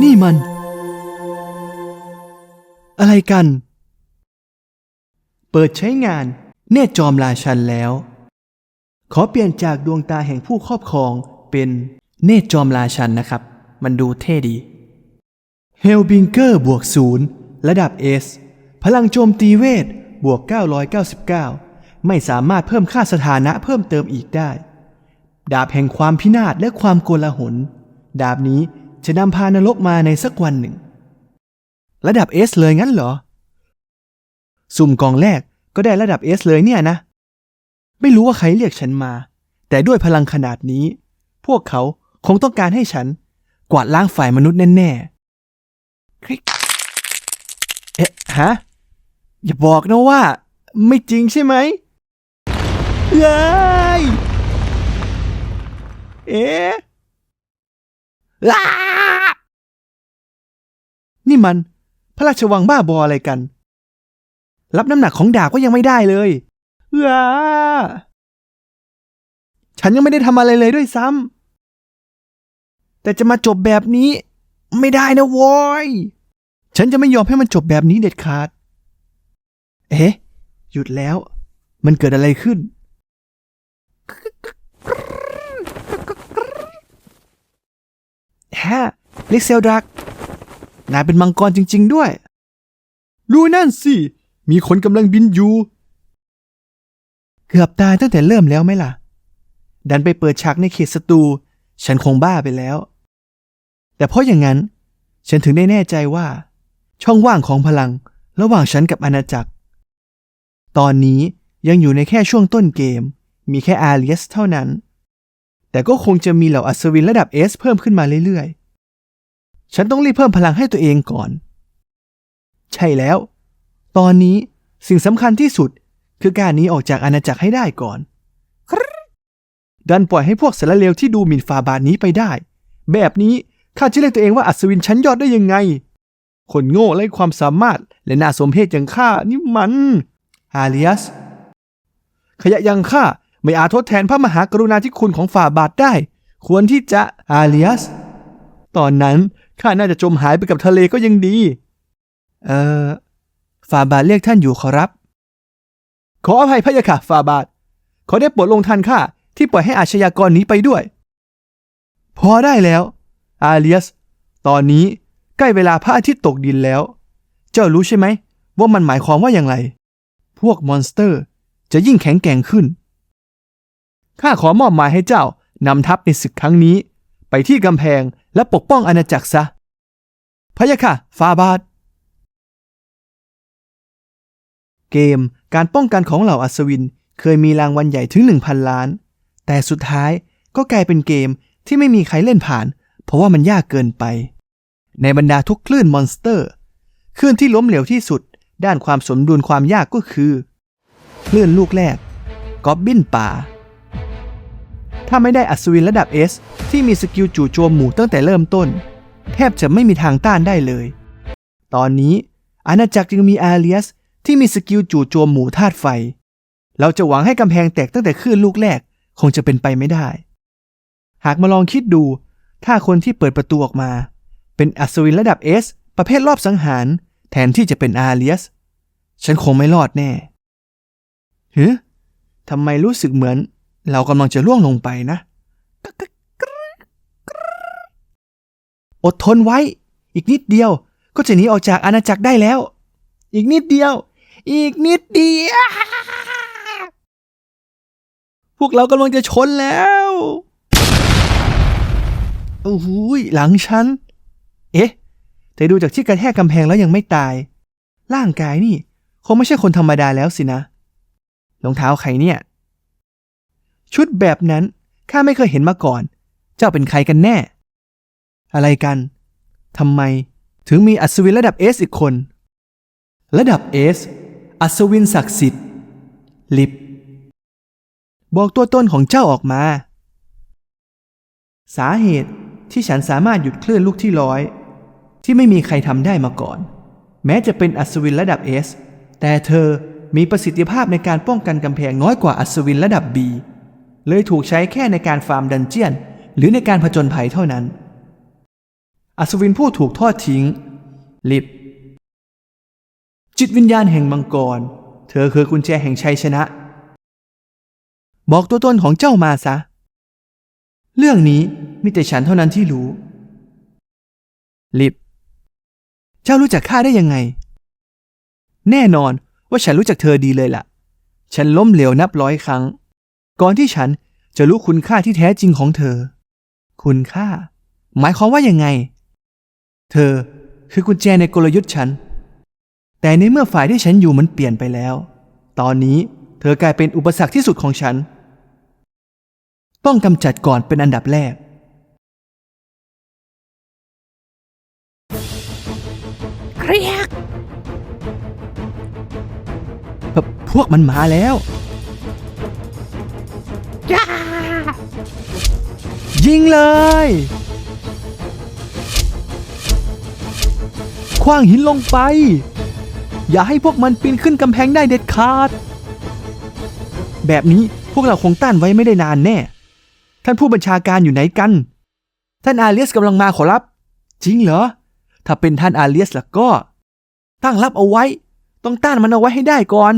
นี่มัน อะไรกัน เปิดใช้งานเนตรจอมราชันแล้ว ขอเปลี่ยนจากดวงตาแห่งผู้ครอบครองเป็นเนตรจอมราชันนะครับ มันดูเท่ดีเฮลบิงเกอร์บวกศูนย์ระดับ S พลังโจมตีเวทบวก 999 ไม่สามารถเพิ่มค่าสถานะเพิ่มเติมอีกได้ ดาบแห่งความพินาศและความโกลาหล ดาบนี้ จะนำพานรกมาในสักวันหนึ่ง ระดับ S เลยงั้นเหรอ สุ่มกองแรกก็ได้ระดับ S เลยเนี่ยนะ ไม่รู้ว่าใครเรียกฉันมา แต่ด้วยพลังขนาดนี้ พวกเขาคงต้องการให้ฉัน กวาดล้างฝ่ายมนุษย์แน่ๆคลิกเอ๊ะฮะ อย่าบอกนะว่า ไม่จริงใช่ไหมเอ้ยเอ๊ะ นี่มัน พระราชวังบ้าบออะไรกัน รับน้ำหนักของดาบก็ยังไม่ได้เลยอ้าฉันยังไม่ได้ทำอะไรเลยด้วยซ้ำแต่จะมาจบแบบนี้ ไม่ได้นะโว้ยฉันจะไม่ยอมให้มันจบแบบนี้เด็ดขาด เอ๊ะ หยุดแล้ว มันเกิดอะไรขึ้น แฮะลิกเซลดรัก นายเป็นมังกรจริง ๆ ด้วยดูนั่นสิ มีคนกำลังบินอยู่ เกือบตายตั้งแต่เริ่มแล้วไหมล่ะ ดันไปเปิดฉากในเขตศัตรู ฉันคงบ้าไปแล้ว แต่เพราะอย่างนั้น ฉันถึงได้แน่ใจว่า ช่องว่างของพลังระหว่างฉันกับอาณาจักร ตอนนี้ยังอยู่ในแค่ช่วงต้นเกม มีแค่อาเลียสเท่านั้น แต่ก็คงจะมีเหล่าอัศวินระดับ S เพิ่มขึ้นมาเรื่อยๆ ฉันต้องรีบเพิ่มพลังให้ตัวเองก่อน ใช่แล้ว ตอนนี้สิ่งสำคัญที่สุดคือการหนี้ออกจากอาณาจักรให้ได้ก่อน ดันปล่อยให้พวกสารเลวที่ดูหมิ่นฟาบาทนี้ไปได้ แบบนี้ข้าจะเรียกตัวเองว่าอัศวินชั้นยอดได้ยังไง คนโง่ไร้ความสามารถและน่าสมเพชอย่างข้านี่มันอาเลียสขยะอยังข้า ไม่อาจทดแทนพระมหากรุณาธิคุณของฝ่าบาทได้ ควรที่จะอาเลียส ตอนนั้นข้าน่าจะจมหายไปกับทะเลก็ยังดี เอ่อ ฝ่าบาทเรียกท่านอยู่ขอรับ ขออภัยพระยะค่ะฝ่าบาท ขอได้โปรดลงทันข้าที่ปล่อยให้อาชญากรหนี้ไปด้วย พอได้แล้ว อาเลียส ตอนนี้ใกล้เวลาพระอาทิตย์ตกดินแล้ว เจ้ารู้ใช่ไหมว่ามันหมายความว่าอย่างไร พวกมอนสเตอร์จะยิ่งแข็งแกร่งขึ้น ข้าขอมอบหมายให้เจ้านำทัพในศึกครั้งนี้ ไปที่กำแพงและปกป้องอาณาจักรซะ พะยะค่ะฟาบาท เกมการป้องกันของเหล่าอัศวินเคยมีรางวัลใหญ่ถึง 1,000 ล้าน แต่สุดท้ายก็กลายเป็นเกมที่ไม่มีใครเล่นผ่าน เพราะว่ามันยากเกินไป ในบรรดาทุกคลื่นมอนสเตอร์คลื่นที่ล้มเหลวที่สุด ด้านความสมดุลความยากก็คือคลื่นลูกแรกกอบบินป่า ถ้าไม่ได้อัศวินระดับ S ที่มีสกิลจู่โจมหมู่ตั้งแต่เริ่มต้น แทบจะไม่มีทางต้านได้เลย ตอนนี้อาณาจักรจึงมีอาเลียสที่มีสกิลจู่โจมหมู่ธาตุไฟ เราจะหวังให้กำแพงแตกตั้งแต่คลื่นลูกแรกคงจะเป็นไปไม่ได้ หากมาลองคิดดู ถ้าคนที่เปิดประตูออกมา เป็นอัศวินระดับ S ประเภทรอบสังหาร แทนที่จะเป็นอาเลียส ฉันคงไม่รอดแน่เฮ้ทำไมรู้สึกเหมือน เรากำลังจะล่วงลงไปนะ อดทนไว้ อีกนิดเดียว ก็จะหนีออกจากอาณาจักรได้แล้ว อีกนิดเดียว อีกนิดเดียว พวกเรากำลังจะชนแล้ว โอ้โหยหลังฉัน เอ๊ะ แต่ดูจากที่กระแทกกำแพงแล้วยังไม่ตาย ร่างกายนี่ คงไม่ใช่คนธรรมดาแล้วสินะ รองเท้าใครเนี่ย ชุดแบบนั้นข้าไม่เคยเห็นมาก่อน เจ้าเป็นใครกันแน่ อะไรกันทำไมถึงมีอัศวินระดับเอสอีกคน ระดับเอสอัศวินศักดิ์สิทธิ์ ลิบ บอกตัวตนของเจ้าออกมา สาเหตุที่ฉันสามารถหยุดคลื่นลูกที่ร้อย ที่ไม่มีใครทำได้มาก่อน แม้จะเป็นอัศวินระดับ S แต่เธอมีประสิทธิภาพในการป้องกันกำแพงน้อยกว่าอัศวินระดับ B เลยถูกใช้แค่ในการฟาร์มดันเจียน หรือในการผจญภัยเท่านั้น อัศวินผู้ถูกทอดทิ้ง ลิบ จิตวิญญาณแห่งมังกร เธอคือกุญแจแห่งชัยชนะ บอกตัวตนของเจ้ามาซะ เรื่องนี้มีแต่ฉันเท่านั้นที่รู้ ลิบ เจ้ารู้จักข้าได้ยังไง แน่นอนว่าฉันรู้จักเธอดีเลยล่ะ ฉันล้มเหลวนับร้อยครั้ง ก่อนที่ฉันจะรู้คุณค่าที่แท้จริงของเธอ คุณค่า หมายความว่ายังไง เธอคือกุญแจในกลยุทธ์ฉัน แต่ในเมื่อฝ่ายที่ฉันอยู่มันเปลี่ยนไปแล้ว ตอนนี้เธอกลายเป็นอุปสรรคที่สุดของฉัน ต้องกำจัดก่อนเป็นอันดับแรก เครียก พวพวกมันมาแล้ว ยิงเลย คว้างหินลงไป อย่าให้พวกมันปีนขึ้นกำแพงได้เด็ดขาด แบบนี้พวกเราคงต้านไว้ไม่ได้นานแน่ ท่านผู้บัญชาการอยู่ไหนกัน ท่านอาเลียสกำลังมาขอรับ จริงเหรอ ถ้าเป็นท่านอาเลียสล่ะก็ ตั้งรับเอาไว้ ต้องต้านมันเอาไว้ให้ได้ก่อน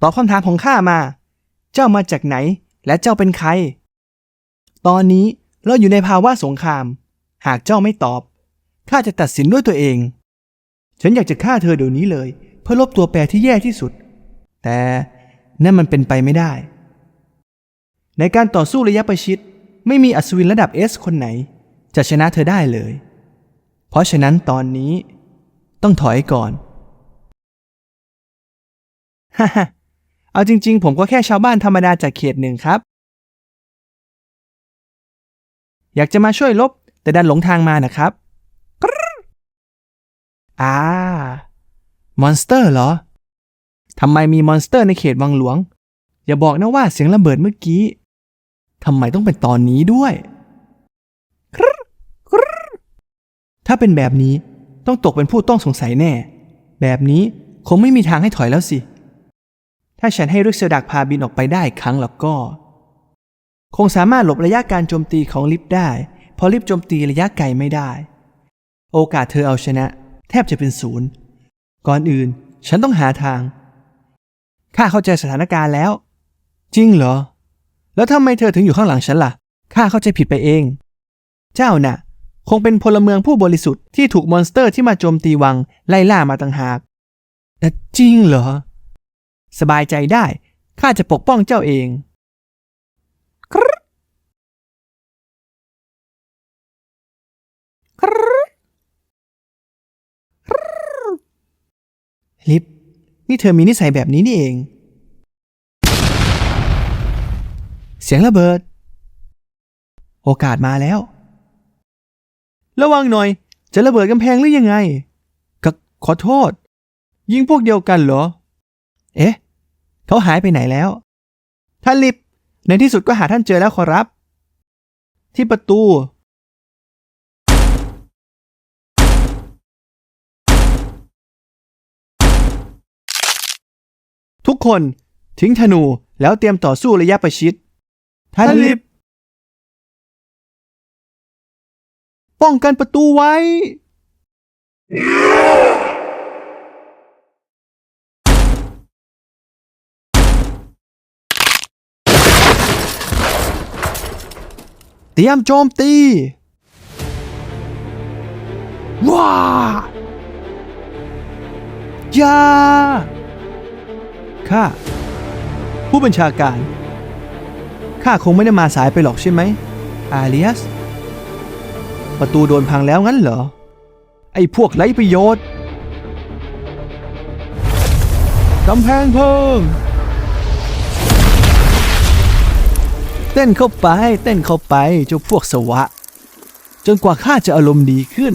ตอบคำถามของข้ามา เจ้ามาจากไหน และเจ้าเป็นใคร ตอนนี้เราอยู่ในภาวะสงคราม หากเจ้าไม่ตอบ ข้าจะตัดสินด้วยตัวเอง ฉันอยากจะฆ่าเธอเดี๋ยวนี้เลย เพื่อลบตัวแปรที่แย่ที่สุด แต่นั่นมันเป็นไปไม่ได้ ในการต่อสู้ระยะประชิด ไม่มีอัศวินระดับเอสคนไหน จะชนะเธอได้เลย เพราะฉะนั้นตอนนี้ต้องถอยก่อนฮ่าฮ่า เอาจริง ๆ ผมก็แค่ชาวบ้านธรรมดาจากเขตหนึ่งครับ อยากจะมาช่วยลบ แต่ดันหลงทางมานะครับอ่ามอนสเตอร์เหรอทำไมมีมอนสเตอร์ในเขตวังหลวง อย่าบอกนะว่าเสียงระเบิดเมื่อกี้ทำไมต้องเป็นตอนนี้ด้วย ถ้าเป็นแบบนี้ต้องตกเป็นผู้ต้องสงสัยแน่ แบบนี้คงไม่มีทางให้ถอยแล้วสิ ถ้าฉันให้รึกเซลดักพาบินออกไปได้ครั้งแล้วก็ คงสามารถหลบระยะการโจมตีของลิฟต์ได้ เพราะลิฟต์โจมตีระยะไกลไม่ได้ โอกาสเธอเอาชนะ แทบจะเป็นศูนย์ ก่อนอื่น ฉันต้องหาทาง ข้าเข้าใจสถานการณ์แล้ว จริงเหรอ แล้วทำไมเธอถึงอยู่ข้างหลังฉันล่ะ ข้าเข้าใจผิดไปเอง เจ้าน่ะ คงเป็นพลเมืองผู้บริสุทธิ์ที่ถูกมอนสเตอร์ที่มาโจมตีวังไล่ล่ามาต่างหากแต่จริงเหรอ สบายใจได้ ข้าจะปกป้องเจ้าเอง ลิฟนี่เธอมีนิสัยแบบนี้นี่เอง เสียงระเบิด โอกาสมาแล้ว ระวังหน่อย จะระเบิดกำแพงหรือยังไงกขอโทษ ยิงพวกเดียวกันเหรอ เอ๊ะ เขาหายไปไหนแล้ว ท่านลิฟในที่สุดก็หาท่านเจอแล้วขอรับ ที่ประตู ทุกคนทิ้งธนูแล้วเตรียมต่อสู้ระยะประชิด ท่านลิฟป้องกันประตูไว้ รียมโจมตีว้ายาข้าผู้บัญชาการ ข้าคงไม่ได้มาสายไปหรอกใช่ไหม อาเลียส ประตูโดนพังแล้วงั้นเหรอ ไอ้พวกไร้ประโยชน์กำแพงเพิ่ง เต้นเข้าไป เต้นเข้าไปเจ้าพวกสวะ จนกว่าข้าจะอารมณ์ดีขึ้น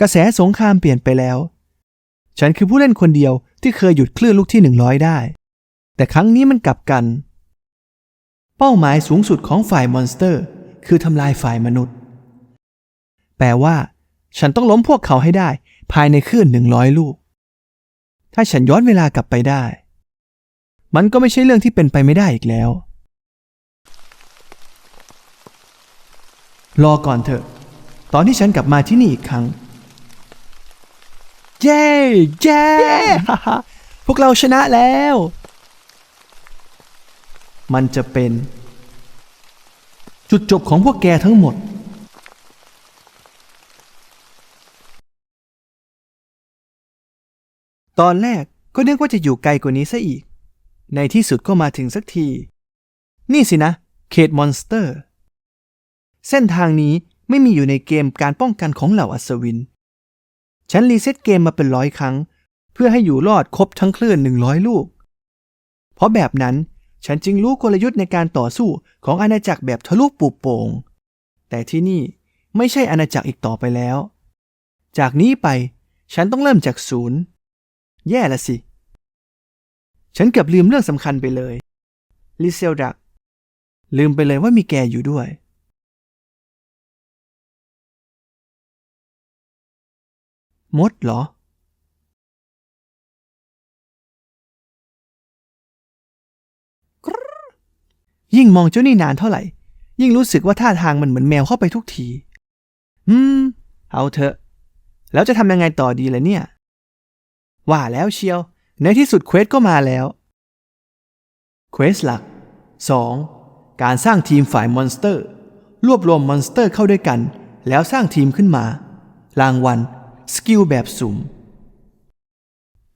กระแสสงครามเปลี่ยนไปแล้ว ฉันคือผู้เล่นคนเดียวที่เคยหยุดคลื่นลูกที่100ได้ แต่ครั้งนี้มันกลับกัน เป้าหมายสูงสุดของฝ่ายมอนสเตอร์ คือทำลายฝ่ายมนุษย์ แปลว่า ฉันต้องล้มพวกเขาให้ได้ ภายในคลื่น100ลูก ถ้าฉันย้อนเวลากลับไปได้ มันก็ไม่ใช่เรื่องที่เป็นไปไม่ได้อีกแล้ว รอก่อนเถอะ ตอนที่ฉันกลับมาที่นี่อีกครั้ง เย้เย้พวกเราชนะแล้ว มันจะเป็น จุดจบของพวกแกทั้งหมดตอนแรกก็นึกว่าจะอยู่ไกลกว่านี้ซะอีก ในที่สุดก็มาถึงสักที นี่สินะ เขตมอนสเตอร์ เส้นทางนี้ไม่มีอยู่ในเกมการป้องกันของเหล่าอัศวิน ฉันรีเซ็ตเกมมาเป็นร้อยครั้ง เพื่อให้อยู่รอดครบทั้งคลื่นหนึ่งร้อยลูก เพราะแบบนั้นฉันจึงรู้กลยุทธ์ในการต่อสู้ของอาณาจักรแบบทะลุปูโป่ง แต่ที่นี่ไม่ใช่อาณาจักรอีกต่อไปแล้ว จากนี้ไปฉันต้องเริ่มจากศูนย์ แย่ละสิ ฉันเกือบลืมเรื่องสำคัญไปเลย ลิเซลดัก ลืมไปเลยว่ามีแกอยู่ด้วย มดเหรอยิ่งมองเจ้านี่นานเท่าไหร่ ยิ่งรู้สึกว่าท่าทางมันเหมือนแมวเข้าไปทุกที อืม เอาเถอะ แล้วจะทำยังไงต่อดีล่ะเนี่ย ว่าแล้วเชียว ในที่สุดเควสก็มาแล้ว เควสหลัก 2. การสร้างทีมฝ่ายมอนสเตอร์ รวบรวมมอนสเตอร์เข้าด้วยกัน แล้วสร้างทีมขึ้นมา รางวัล สกิลแบบสุ่ม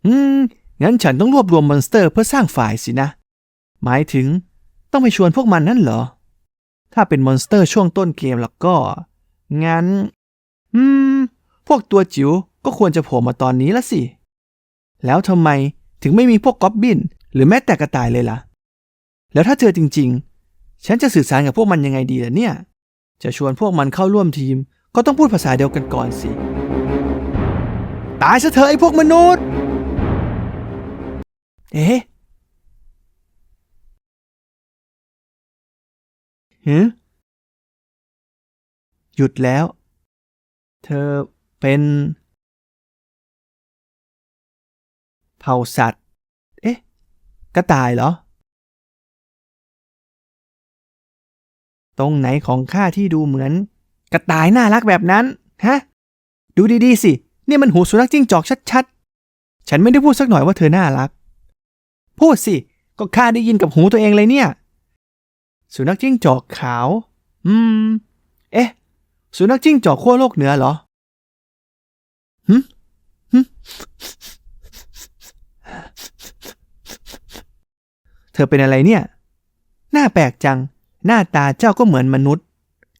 อืม งั้นฉันต้องรวบรวมมอนสเตอร์เพื่อสร้างฝ่ายสินะ หมายถึงต้องไปชวนพวกมันนั่นเหรอ ถ้าเป็นมอนสเตอร์ช่วงต้นเกมแล้วก็ งั้น อืม พวกตัวจิ๋วก็ควรจะโผล่มาตอนนี้ละสิ แล้วทำไมถึงไม่มีพวกก๊อบบิน หรือแม้แต่กระต่ายเลยล่ะ แล้วถ้าเจอจริง ๆ ฉันจะสื่อสารกับพวกมันยังไงดีล่ะเนี่ย จะชวนพวกมันเข้าร่วมทีมก็ต้องพูดภาษาเดียวกันก่อนสิ ตายซะเถอะไอ้พวกมนุษย์ เอ๊ะฮึหยุดแล้ว เธอเป็น เผ่าสัตว์ เอ๊ะ กระต่ายเหรอ ตรงไหนของข้าที่ดูเหมือน กระต่ายน่ารักแบบนั้น ฮะ ดูดีๆสิ นี่มันหูสุนัขจิ้งจอกชัดๆ ฉันไม่ได้พูดสักหน่อยว่าเธอน่ารัก พูดสิ ก็ข้าได้ยินกับหูตัวเองเลยเนี่ย สุนัขจิ้งจอกขาว อืม เอ๊ะ สุนัขจิ้งจอกขั้วโลกเหนือเหรอหึหึเธอเป็นอะไรเนี่ย หน้าแปลกจัง หน้าตาเจ้าก็เหมือนมนุษย์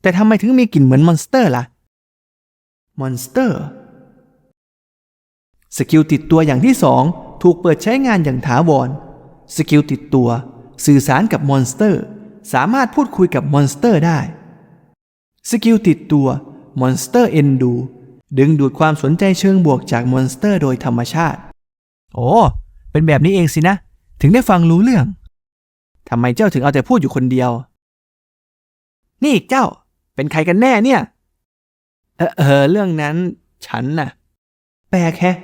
แต่ทำไมถึงมีกลิ่นเหมือนมอนสเตอร์ล่ะ มอนสเตอร์ สกิลติดตัวอย่างที่สองถูกเปิดใช้งานอย่างถาวร สกิลติดตัว สื่อสารกับมอนสเตอร์ สามารถพูดคุยกับมอนสเตอร์ได้ สกิลติดตัวมอนสเตอร์เอ็นดูดึงดูดความสนใจเชิงบวกจากมอนสเตอร์โดยธรรมชาติ โอ้ เป็นแบบนี้เองสินะ ถึงได้ฟังรู้เรื่อง ทำไมเจ้าถึงเอาแต่พูดอยู่คนเดียว นี่เจ้า เป็นใครกันแน่เนี่ย เออเออเรื่องนั้น ฉันน่ะ แปลกแฮะ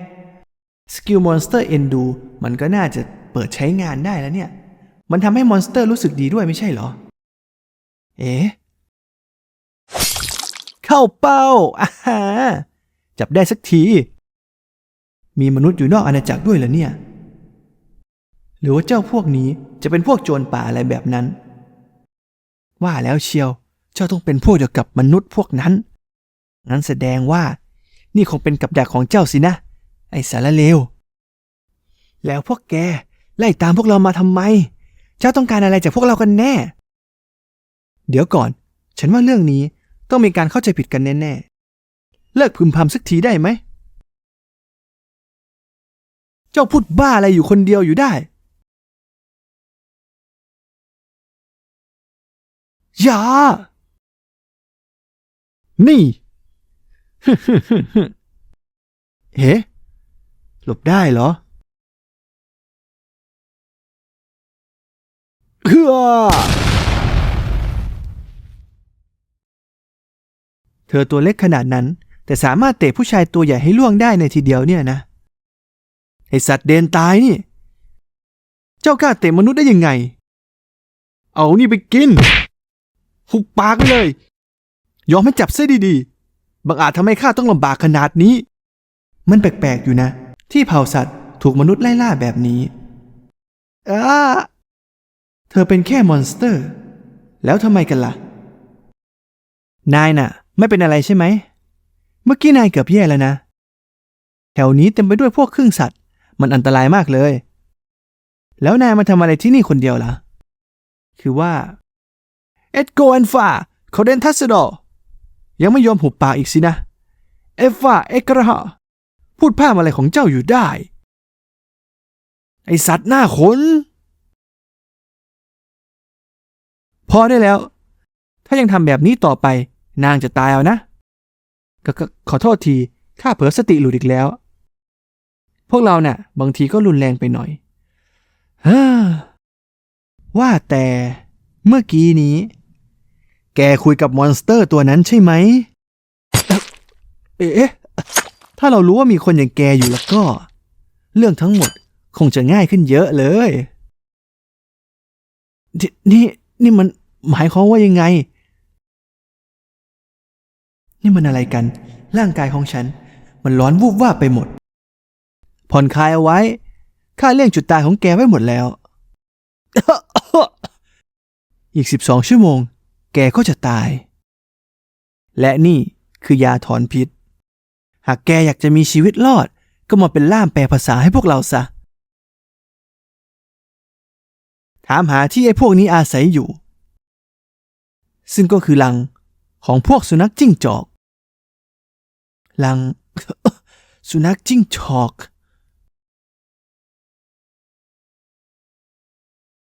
สกิลมอนสเตอร์เอ็นดูมันก็น่าจะเปิดใช้งานได้แล้วเนี่ย มันทำให้มอนสเตอร์รู้สึกดีด้วยไม่ใช่เหรอ เอ๊ะ เข้าเป้าอาฮาจับได้สักที มีมนุษย์อยู่นอกอาณาจักรด้วยเหรอเนี่ย หรือว่าเจ้าพวกนี้จะเป็นพวกโจรป่าอะไรแบบนั้น ว่าแล้วเชียว เจ้าต้องเป็นพวกเดียวกับมนุษย์พวกนั้น งั้นแสดงว่า นี่คงเป็นกับดักของเจ้าสินะ ไอ้สารเลว แล้วพวกแกไล่ตามพวกเรามาทำไม เจ้าต้องการอะไรจากพวกเรากันแน่ เดี๋ยวก่อน ฉันว่าเรื่องนี้ต้องมีการเข้าใจผิดกันแน่ๆ เลิกพึมพำสักทีได้ไหม เจ้าพูดบ้าอะไรอยู่คนเดียวอยู่ได้ อย่า นี่ เฮ้ หลบได้เหรอเฮ้อเธอตัวเล็กขนาดนั้น แต่สามารถเตะผู้ชายตัวใหญ่ให้ล่วงได้ในทีเดียวเนี่ยนะ ไอสัตว์เดนตายนี่ เจ้ากล้าเตะมนุษย์ได้ยังไง เอานี่ไปกิน หุบปากไปเลย ยอมให้จับเส้ดีบังอาจทำให้ข้าต้องลำบากขนาดนี้ มันแปลกๆอยู่นะ ที่เผ่าสัตว์ถูกมนุษย์ไล่ล่าแบบนี้อ้าเธอเป็นแค่มอนสเตอร์ แล้วทำไมกันล่ะ นายน่ะ ไม่เป็นอะไรใช่ไหม เมื่อกี้นายเกือบแย่แล้วนะ แถวนี้เต็มไปด้วยพวกครึ่งสัตว์ มันอันตรายมากเลย แล้วนายมาทำอะไรที่นี่คนเดียวล่ะ คือว่า เอ็ดโกแอนฟาเขาเดนทัสโดยังไม่ยอมหุบปากอีกสินะ เอฟฟาเอกระหะ พูดพร่ำอะไรของเจ้าอยู่ได้ ไอสัตว์หน้าขน พอได้แล้ว ถ้ายังทำแบบนี้ต่อไป นางจะตายเอานะกขอโทษทีข้าเผลอสติหลุดอีกแล้ว พวกเราเนะ่ะ บางทีก็รุนแรงไปหน่อยฮว่าแต่เมื่อกี้นี้ แกคุยกับมอนสเตอร์ตัวนั้นใช่ไหม เอ๊ะ ถ้าเรารู้ว่ามีคนอย่างแกอยู่แล้วก็ เรื่องทั้งหมดคงจะง่ายขึ้นเยอะเลย นี่นี่มันหมายความว่ายังไง นี่มันอะไรกัน ร่างกายของฉัน มันร้อนวูบวาบไปหมด ผ่อนคลายเอาไว้ข้าเลี่ยงจุดตายของแกไว้หมดแล้ว อีกสิบสองชั่วโมง แกก็จะตาย และนี่คือยาถอนพิษ หากแกอยากจะมีชีวิตรอด ก็มาเป็นล่ามแปลภาษาให้พวกเราซะ ถามหาที่ไอ้พวกนี้อาศัยอยู่ ซึ่งก็คือลังของพวกสุนัขจิ้งจอก ลัง สุนัขจิ้งจอก